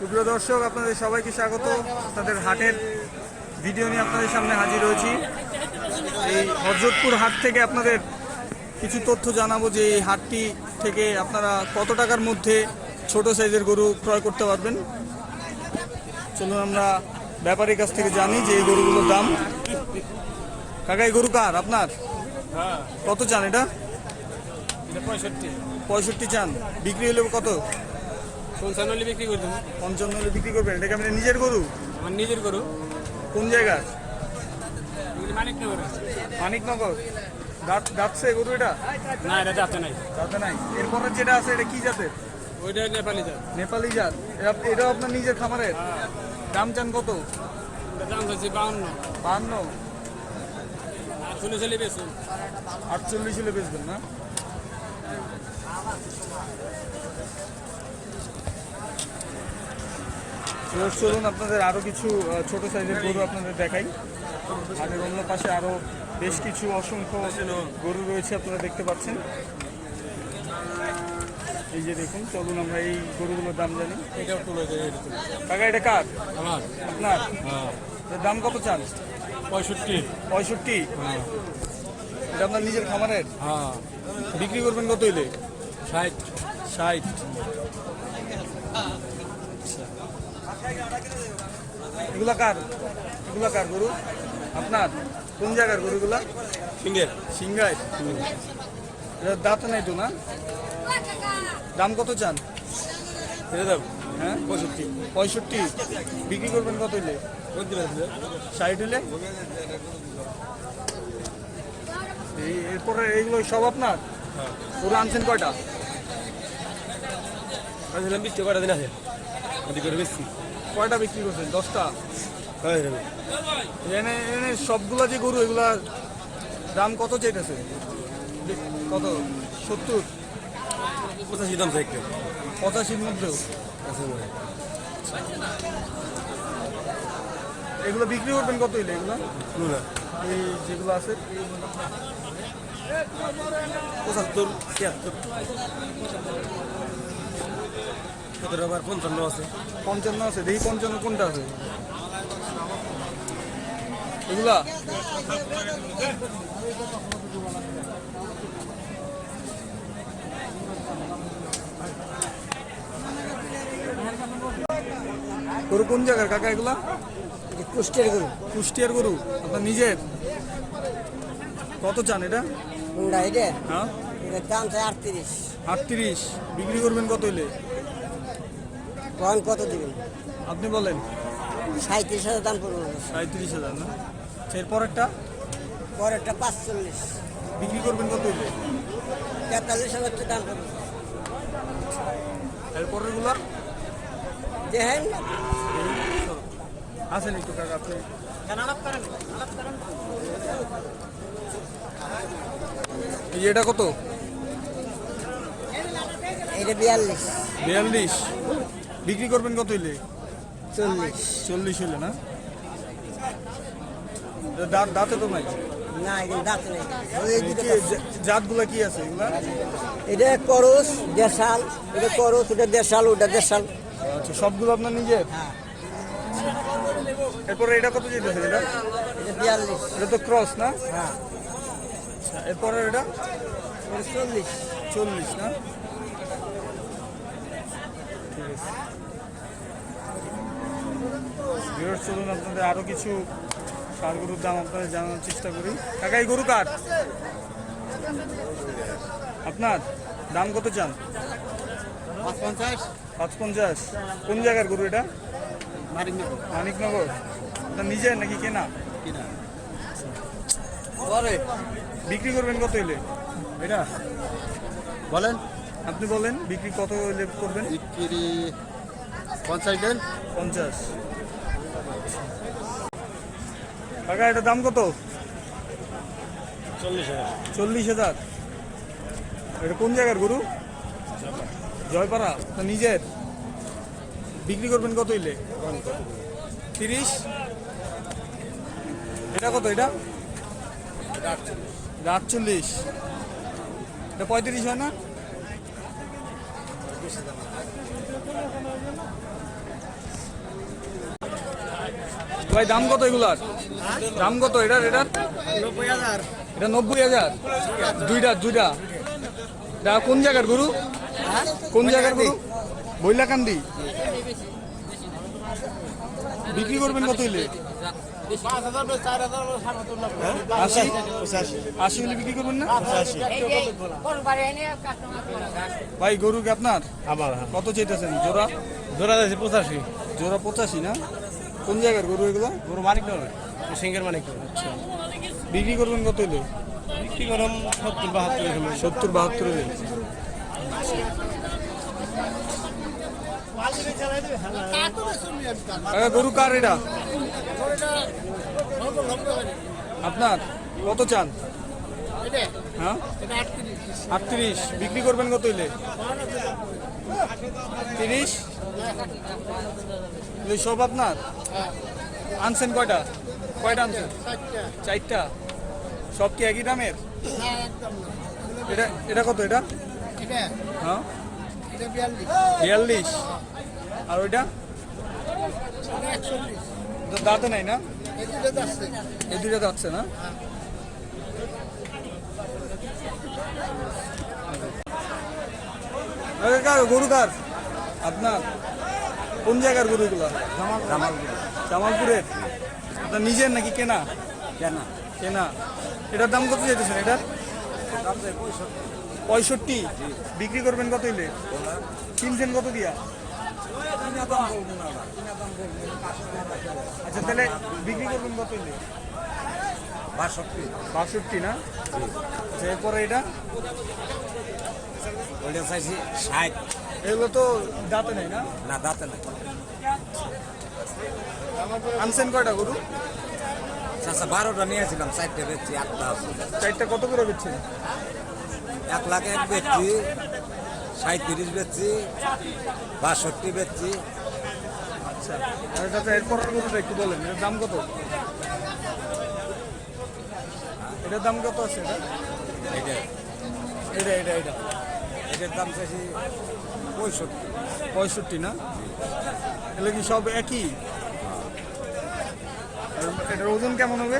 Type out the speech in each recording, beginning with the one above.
সুপ্রিয় দর্শক আপনাদের সবাইকে স্বাগত। তাদের হাটের ভিডিও নিয়ে আপনাদের সামনে হাজির হয়েছি। এই হরজতপুর হাট থেকে আপনাদের কিছু তথ্য জানাব যে এই হাটটি থেকে আপনারা কত টাকার মধ্যে ছোট সাইজের গরু ক্রয় করতে পারবেন। চলুন আমরা ব্যাপারীর কাছ থেকে জানি যে এই গরুগুলোর দাম। কাকা এই গরু কার? আপনার? হ্যাঁ। কত চান এটা? এটা পঁয়ষট্টি। পঁয়ষট্টি চান। বিক্রি হলে কত? পঞ্চান্ন হলে বিক্রি করে দেবো। পঞ্চান্ন হলে বিক্রি করবেন? এটা কি আপনার নিজের গরু? আমার নিজের গরু। কোন জায়গার এগুলি মানিক নগর মানিকনগর? দাঁত দাঁতছে গরু এটা? না এটা যাতে নাই। দাঁতে নাই। এরপরে যেটা আছে এটা কি জাতের? ওইটা নেপালি জাত। নেপালি জাত। এটা- আপনার নিজের খামারের? দাম চান কত? দাম বাউন্ন। বাহান্ন আর চল্লিশ হলে বেশি আটচল্লিশ হলে বেচবেন না? চলুন আপনাদের আরও কিছু ছোট সাইজের গরু আপনাদের দেখাই। আর এর অন্য পাশে আরও বেশ কিছু অসংখ্য গরু রয়েছে আপনারা দেখতে পাচ্ছেন। এই যে দেখুন চলুন আমরা এই গরুগুলোর দাম জানি। কাকা এটা কার? আপনার? হ্যাঁ। দাম কত চান? পঁয়ষট্টি। পঁয়ষট্টি? হ্যাঁ। এটা আপনার নিজের খামারের? হ্যাঁ। বিক্রি করবেন কত হইলে ষাট। ষাট। এগুলা কার? এগুলা কার গরু? আপনার? কোন জায়গার গরুগুলা সিঙ্গের এটার দাঁত নাই তো না? দাম কত চান? ছেড়ে দাও। হ্যাঁ? পঁয়ষট্টি। পঁয়ষট্টি। বিক্রি করবেন কত হইলে? ষাট হইলে? এই এরপরে এইগুলো সব আপনার? গরু আনছেন কয়টা? আসলাম বিশ টাকা দিন আছে? ওদিকে করে বেশি। কয়টা বিক্রি করছেন? দশটা? হয় এনে এনে সবগুলা যে গরু এগুলা দাম কত চাইতেছে? কত? সত্তর? পঁচাশি দাম চাই পঁচাশির মধ্যেও? হয় এগুলো বিক্রি করবেন কত হইলে এগুলো? এই যেগুলো আছে? পঁচাত্তর ছিয়াত্তর। সতেরো আবার পঞ্চান্ন আছে। পঞ্চান্ন আছে দেখি পঞ্চান্ন কোনটা আছে। এগুলা? গরু কোন জায়গার কাকা এগুলা? কুষ্টের গরু। কুষ্টিয়ার গরু আপনার নিজের? কত চান এটা? হ্যাঁ? দাম চাই আটত্রিশ। আটত্রিশ। বিক্রি করবেন কত হইলে? কন কত দিবেন? আপনি বলেন। সাঁত্রিশ হাজার দাম পড়বে। সাঁত্রিশ হাজার না? আচ্ছা, এরপরেরটা? পরেরটা পাঁচচল্লিশ। বিক্রি করবেন কত তেতাল্লিশ হাজার দাম পড়বে। এরপরেরগুলা দেখেন। আছেন একটু কাকা আপনি এটা কত? এটা বিয়াল্লিশ। বিয়াল্লিশ। বিক্রি করবেন কত হইলে? চল্লিশ। চল্লিশ হইলে না? দাঁত দাঁতে তো নাই? না দাঁত নেই। কি কি আছে এগুলা? এটা করস দেশাল। এটা করস ওটা দেশাল ওটা দেশাল। আচ্ছা সবগুলো আপনার নিজের? হ্যাঁ। এরপরে এটা কত যেতেছে এটা? এটা বিয়াল্লিশ। এটা তো ক্রস না? হ্যাঁ। আচ্ছা, এরপরে এটা চল্লিশ। চল্লিশ না? ঠিক আছে। চলুন আপনাদের আরও কিছু সার গরুর দাম আপনাদের জানানোর চেষ্টা করি। কাকা এই গরু কার? আপনার দাম কত চান? পাঁচ পঞ্চাশ কোন জায়গার গরু এটা? মানিকনগর। মানিকনগর। আপনার নিজের নাকি কেনা? বলে বিক্রি করবেন কত হইলে এটা? বলেন। আপনি বলেন বিক্রি কত করবেন? বিক্রি পঞ্চাশ দেন। পঞ্চাশ। কাকা এটার দাম কত? চল্লিশ হাজার। চল্লিশ হাজার। এটা কোন জায়গার গরু? জয়পাড়া। তো নিজের? বিক্রি করবেন কত হইলে? তিরিশ। এটা কত এটা? এটা আটচল্লিশ। এটা পঁয়ত্রিশ হয় না? ভাই দাম কত এগুলার? দাম কত? এটার এটার? নব্বই হাজার। এটা নব্বই হাজার? দুইটা দুইটা। এটা কোন জায়গার গরু? কোন জায়গার গরু? বইলাকান্দি বিক্রি করবেন কত হইলে? আশি। আশি হলে বিক্রি করবেন না? ভাই গরু কি আপনার? আমার কত চাইতেছেন? জোড়া? ধরা যাচ্ছে পঁচাশি। জোড়া পঁচাশি না? কোন জায়গার গরু এগুলো? গরু মানিক নয় সিঙ্গের মানিক বিক্রি করবেন কত হইলে? বিক্রি করম সত্তর বাহাত্তর সত্তর বাহাত্তর গরু কার এটা? আপনার? কত চান? হ্যাঁ? আটত্রিশ। বিক্রি করবেন কত হইলে? তিরিশ? সব আপনার? আনছেন কয়টা? কয়টা আনছেন? চারটা। সব কি একই দামের? এটা এটা কত এটা? হ্যাঁ? বিয়াল্লিশ। আর ওইটা? দাঁতে নাই না? এই দুইটা যাচ্ছে না? কার গরু কার? আপনার? কোন জায়গার গরুগুলো? জামালপুরের। আপনার নিজের নাকি কেনা? কেনা। কেনা। এটার দাম কত যেতেছেন এটার? পঁয়ষট্টি বিক্রি করবেন কত হইলে? কিনছেন কত দিয়া? আচ্ছা তাহলে বিক্রি করবেন কত হইলে? বাষট্টি। বাষট্টি না? আচ্ছা এরপরে এটা? ওইটা চাইছি ষাট। এগুলো তো দাঁতে নেই না? না দাঁতে না আনছেন কয়টা গরু? আচ্ছা বারোটা নিয়েছিলাম চারটে বেচছি আটটা চারটা কত করে দিচ্ছেন এক লাখ এক বেচছি সাঁত্রিশ বেচছি বাষট্টি বেচছি। আচ্ছা চাচা এরপরের গরুটা একটু বলেন এটার দাম কত? এটার দাম কত আছে এটা? এটা এটা এটা এটা এটার দাম চাইছি পঁয়ষট্টি। পঁয়ষট্টি না? এগুলো কি সব একই? এটার ওজন কেমন হবে?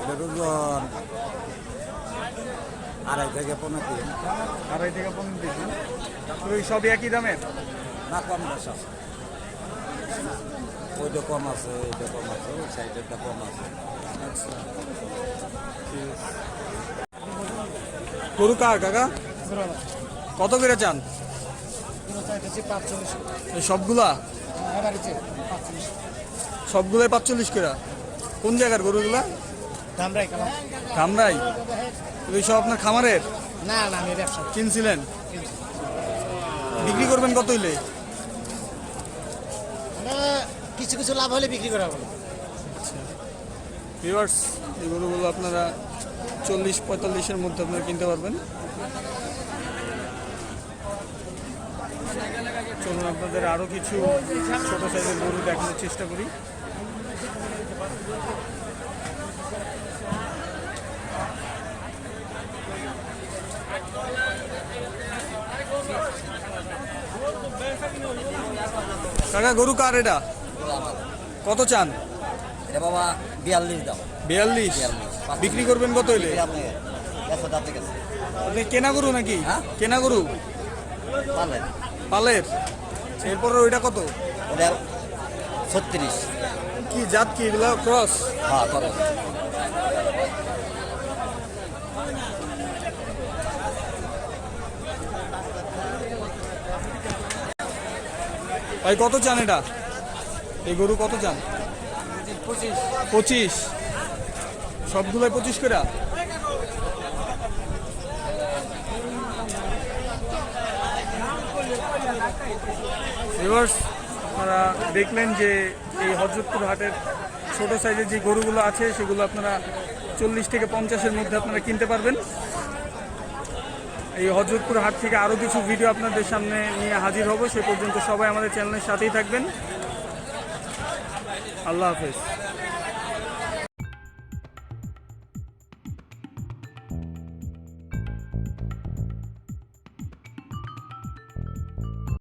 এটার ওজন আড়াই থেকে পনেরো দিন। আড়াই থেকে পনেরো দিন না তো সবই একই দামের? না কম বেশ আছে। ওইটা কম আছে এটা কম আছে ওই সাইডেরটা কম আছে। গরু কার কাকা? কত করে চান? সবগুলা? সবগুলাই পাঁচচল্লিশ করে। কোন জায়গার গরুগুলা? ধামরাই এই সব আপনার খামারের? না না আমি ব্যবসা কিনছিলেন? বিক্রি করবেন কত হইলে? কিছু কিছু লাভ হলে বিক্রি করা হবে। ভিউয়ার্স এই গরুগুলো আপনারা চল্লিশ পঁয়তাল্লিশের মধ্যে আপনারা কিনতে পারবেন। চলুন আপনাদের আরও কিছু ছোট সাইজের গরু দেখানোর চেষ্টা করি। কাকা গরু কার এটা? কত চান? এটা বাবা বিয়াল্লিশ দাম। বিয়াল্লিশ? বিক্রি করবেন কত হইলে আপনি কেনা গরু নাকি? হ্যাঁ? কেনা গরু? পারলেন পালের? এরপরে ওইটা কত? ওটা ছত্রিশ। কি জাত কি এগুলো? ক্রস? হ্যাঁ কত ভাই কত চান এটা? এই গরু কত চান? পঁচিশ। সবগুলোই পঁচিশ করে আপনারা দেখলেন যে এই হজরতপুর হাটের ছোট সাইজের যে গরুগুলো আছে, সেগুলো আপনারা চল্লিশ থেকে পঞ্চাশের মধ্যে আপনারা কিনতে পারবেন। এই হজরতপুর হাট থেকে আরও কিছু ভিডিও আপনাদের সামনে নিয়ে হাজির হব। সে পর্যন্ত সবাই আমাদের চ্যানেলের সাথেই থাকবেন। আল্লাহ হাফেজ।